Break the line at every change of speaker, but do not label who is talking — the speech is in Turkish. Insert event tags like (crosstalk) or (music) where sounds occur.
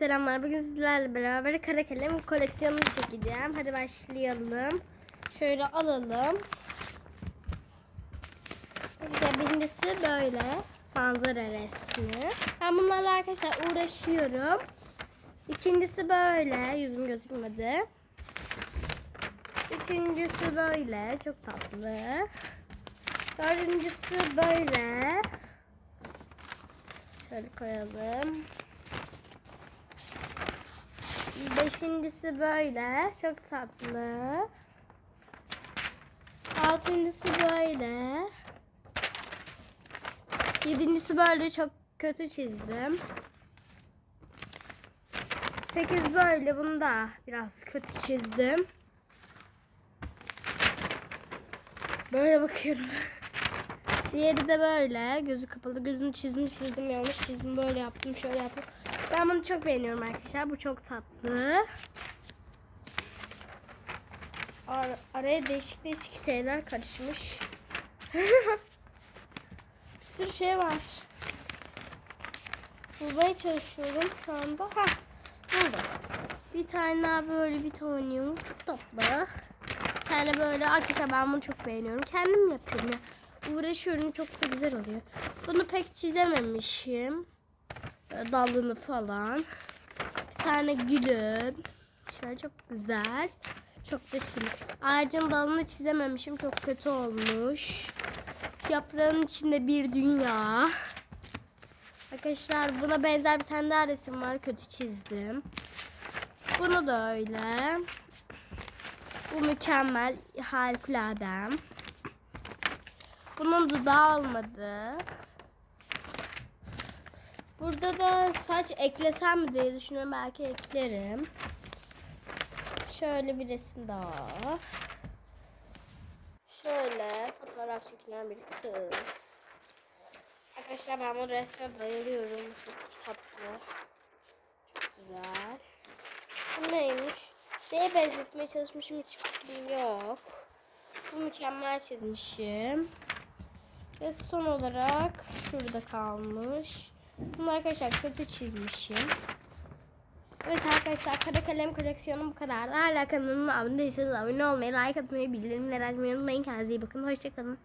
Selamlar. Bugün sizlerle beraber kara kalem koleksiyonunu çekeceğim. Hadi başlayalım. Şöyle alalım. İşte birincisi böyle manzara resmi. Ben bunlarla arkadaşlar uğraşıyorum. İkincisi böyle. Yüzüm gözükmedi. Üçüncüsü böyle. Çok tatlı. Dördüncüsü böyle. Şöyle koyalım. Beşincisi böyle. Çok tatlı. Altıncısı böyle. Yedincisi böyle çok kötü çizdim. Sekiz böyle. Bunu da biraz kötü çizdim. Böyle bakıyorum. (laughs) Diğeri de böyle. Gözü kapalı. Gözünü çizdim çizdim yanlış çizdim. Böyle yaptım şöyle yaptım. Ben bunu çok beğeniyorum arkadaşlar. Bu çok tatlı. Ar- araya değişik değişik şeyler karışmış. (laughs) bir sürü şey var. Bulmaya çalışıyorum şu anda. Ha, buldum. Bir tane daha böyle bir tane. Çok tatlı. Bir tane böyle arkadaşlar ben bunu çok beğeniyorum. Kendim yapıyorum ya. Uğraşıyorum çok da güzel oluyor. Bunu pek çizememişim. Dalını falan. Bir tane gülüm. Şöyle çok güzel. Çok da şirin. Ağacın dalını çizememişim. Çok kötü olmuş. Yaprağın içinde bir dünya. Arkadaşlar buna benzer bir tane daha resim var. Kötü çizdim. Bunu da öyle. Bu mükemmel. Harikulade. Bunun dudağı olmadı. Burada da saç eklesem mi diye düşünüyorum. Belki eklerim. Şöyle bir resim daha. Şöyle fotoğraf çekilen bir kız. Arkadaşlar ben bu resme bayılıyorum. Çok tatlı. Çok güzel. Bu neymiş? Neye benzetmeye çalışmışım hiç fikrim yok. Bu mükemmel çizmişim. Ve son olarak şurada kalmış. Bunu arkadaşlar kötü çizmişim. Evet arkadaşlar kara kalem koleksiyonum bu kadar. Hala kanalıma abone değilseniz abone olmayı, like atmayı, bildirimleri açmayı unutmayın. Kendinize iyi bakın. Hoşçakalın.